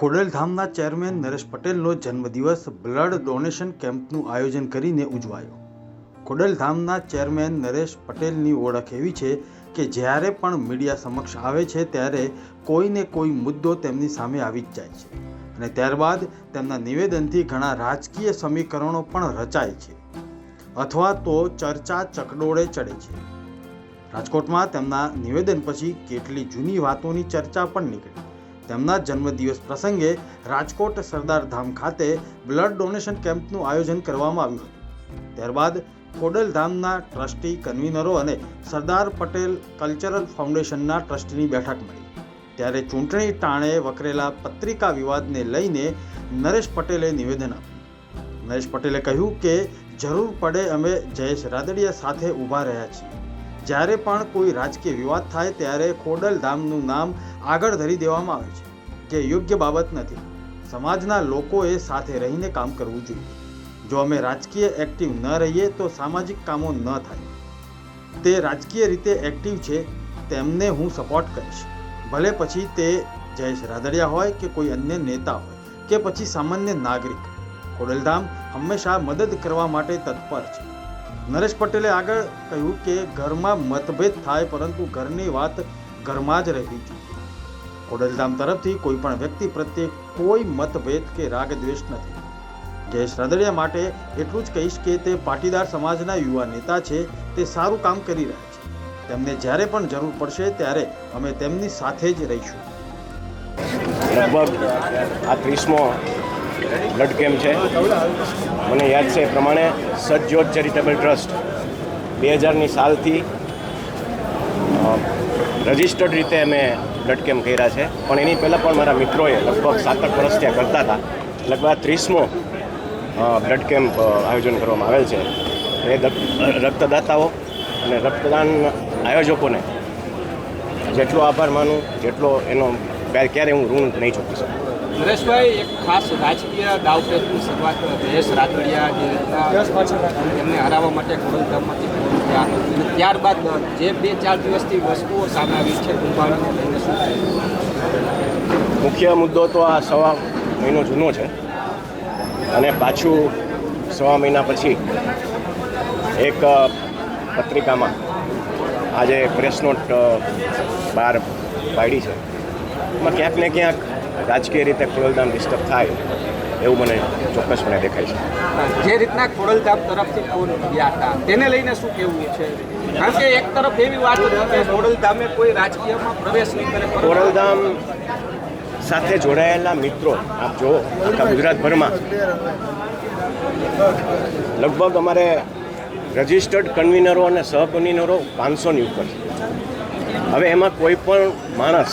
ખોડલધામના chairman Naresh પટેલનો જન્મદિવસ blood donation કેમ્પનું આયોજન કરીને ઉજવાયો. ખોડલધામના ચેરમેન નરેશ પટેલની ઓળખ એવી છે કે જ્યારે પણ મીડિયા સમક્ષ આવે છે ત્યારે કોઈને કોઈ મુદ્દો તેમની સામે આવી જ જાય છે અને ત્યારબાદ તેમના નિવેદનથી ઘણા રાજકીય સમીકરણો પણ રચાય છે અથવા તો ચર્ચા ચકડોળે ચડે છે. રાજકોટમાં તેમના નિવેદન પછી કેટલી જૂની વાતોની ચર્ચા પણ નીકળી. તેમના જન્મદિવસ પ્રસંગે રાજકોટ સરદાર ધામ ખાતે બ્લડ ડોનેશન કેમ્પનું આયોજન કરવામાં આવ્યું હતું. ત્યારબાદ ખોડલધામના ટ્રસ્ટી કન્વીનરો અને સરદાર પટેલ કલ્ચરલ ફાઉન્ડેશનના ટ્રસ્ટીની બેઠક મળી. ત્યારે ચૂંટણી ટાણે વકરેલા પત્રિકા વિવાદને લઈને નરેશ પટેલે નિવેદન આપ્યું. નરેશ પટેલે કહ્યું કે, જરૂર પડે અમે જયેશ રાદડિયા સાથે ઊભા રહ્યા છીએ. જ્યારે પણ કોઈ રાજકીય વિવાદ થાય ત્યારે ખોડલધામનું નામ આગળ ધરી દેવામાં આવે છે, જે યોગ્ય બાબત નથી. સમાજના લોકોએ સાથે રહીને કામ કરવું જોઈએ. જો અમે રાજકીય એક્ટિવ ન રહીએ તો સામાજિક કામો ન થાય. તે રાજકીય રીતે એક્ટિવ છે, તેમને હું સપોર્ટ કરીશ. ભલે પછી તે જયેશ રાદડિયા હોય કે કોઈ અન્ય નેતા હોય, કે પછી સામાન્ય નાગરિક. ખોડલધામ હંમેશા મદદ કરવા માટે તત્પર છે. નરેશ પટેલે આગળ કહ્યું કે ઘરમાં મતભેદ થાય પરંતુ ઘરની વાત ઘરમાં જ રહેવી જોઈએ. ખોડલધામ તરફથી કોઈ પણ વ્યક્તિ પ્રત્યે કોઈ મતભેદ કે રાગ દ્વેષ નથી. જયેશ રાદડિયા માટે એટલું જ કહીશ કે તે પાટીદાર સમાજના યુવા નેતા છે, તે સારું કામ કરી રહ્યા છે. તેમને જ્યારે પણ જરૂર પડશે ત્યારે અમે તેમની સાથે જ રહીશું. લગભગ આ ત્રીસમો બ્લડ કેમ્પ છે. મને યાદ છે એ પ્રમાણે સજ્જોત ચેરિટેબલ ટ્રસ્ટ બે હજારની સાલથી રજિસ્ટર્ડ રીતે અમે બ્લડ કેમ્પ કર્યા છે. પણ એની પહેલાં પણ મારા મિત્રોએ લગભગ સાતક વર્ષ ત્યાં કરતા હતા. લગભગ આ ત્રીસમો બ્લડ કેમ્પ આયોજન કરવામાં આવેલ છે. એ રક્તદાતાઓ અને રક્તદાન આયોજકોને જેટલો આભાર માનું, જેટલો એનો, ક્યારે હું ઋણ નહીં ચૂકી શકું. નરેશભાઈ એક ખાસ રાજકીય દાવપેચની શરૂઆત મહેશ રાદડિયા જે એમને હરાવવા માટે ખોડલધામમાંથી ત્યારબાદ જે બે ચાર દિવસથી વસ્તુઓ સામે આવી છે કુંભારને લઈને શું મુખ્ય મુદ્દો તો આ સવા મહિનો જૂનો છે. અને પાછું સવા મહિના પછી એક પત્રિકામાં આજે પ્રેસ નોટ બહાર પાડી છે. એમાં ક્યાંક ને ક્યાંક રાજકીય રીતે ખોડલધામ ડિસ્ટર્બ થાય એવું મને ચોક્કસપણે દેખાય છે. જે રીતના ખોડલધામ તરફથી ફોન ગયા હતા તેને લઈને શું કહેવું છે? કારણ કે એક તરફ એવી વાત હતી કે ખોડલધામે કોઈ રાજકીયમાં પ્રવેશ નહીં કરે ખોડલધામ સાથે જોડાયેલા મિત્રો આપ જુઓ આખા ગુજરાતભરમાં લગભગ અમારે રજિસ્ટર્ડ કન્વીનરો અને સહકન્વીનરો પાંચસોની ઉપર છે. હવે એમાં કોઈ પણ માણસ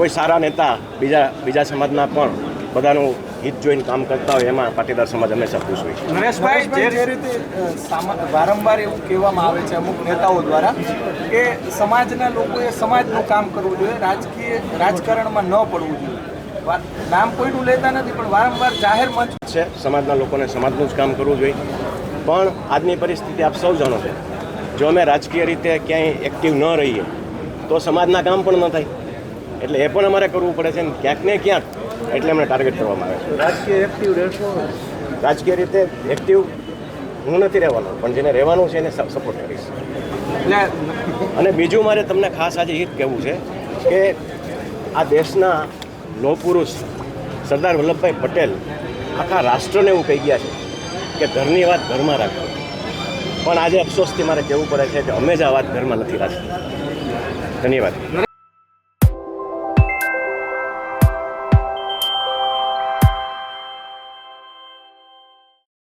કોઈ સારા નેતા બીજા બીજા સમાજના પણ બધાનું હિત જોઈને કામ કરતા હોય એમાં પાટીદાર સમાજ હંમેશા ખુશ હોય છે. નરેશભાઈ જે રીતે વારંવાર એવું કહેવામાં આવે છે અમુક નેતાઓ દ્વારા કે સમાજના લોકોએ સમાજનું કામ કરવું જોઈએ રાજકીય રાજકારણમાં ન પડવું જોઈએ. નામ કોઈનું લેતા નથી પણ વારંવાર જાહેર મંચ છે સમાજના લોકોને સમાજનું જ કામ કરવું જોઈએ. પણ આજની પરિસ્થિતિ આપ સૌ જાણો છો. જો અમે રાજકીય રીતે ક્યાંય એક્ટિવ ન રહીએ તો સમાજના કામ પણ ન થાય. એટલે એ પણ અમારે કરવું પડે છે ને ક્યાંક ને ક્યાંક એટલે અમને ટાર્ગેટ કરવામાં આવે છે. રાજકીય એક્ટિવ રહેશો? રાજકીય રીતે એક્ટિવ હું નથી રહેવાનો પણ જેને રહેવાનું છે એને સપોર્ટ કરીશ. અને બીજું મારે તમને ખાસ આજે એ જ કહેવું છે કે આ દેશના લોહ પુરુષ સરદાર વલ્લભભાઈ પટેલ આખા રાષ્ટ્રને એવું કહી ગયા છે કે ઘરની વાત ઘરમાં રાખો. પણ આજે અફસોસથી મારે કહેવું પડે છે કે અમે જ આ વાત ઘરમાં નથી રાખી ધન્યવાદ.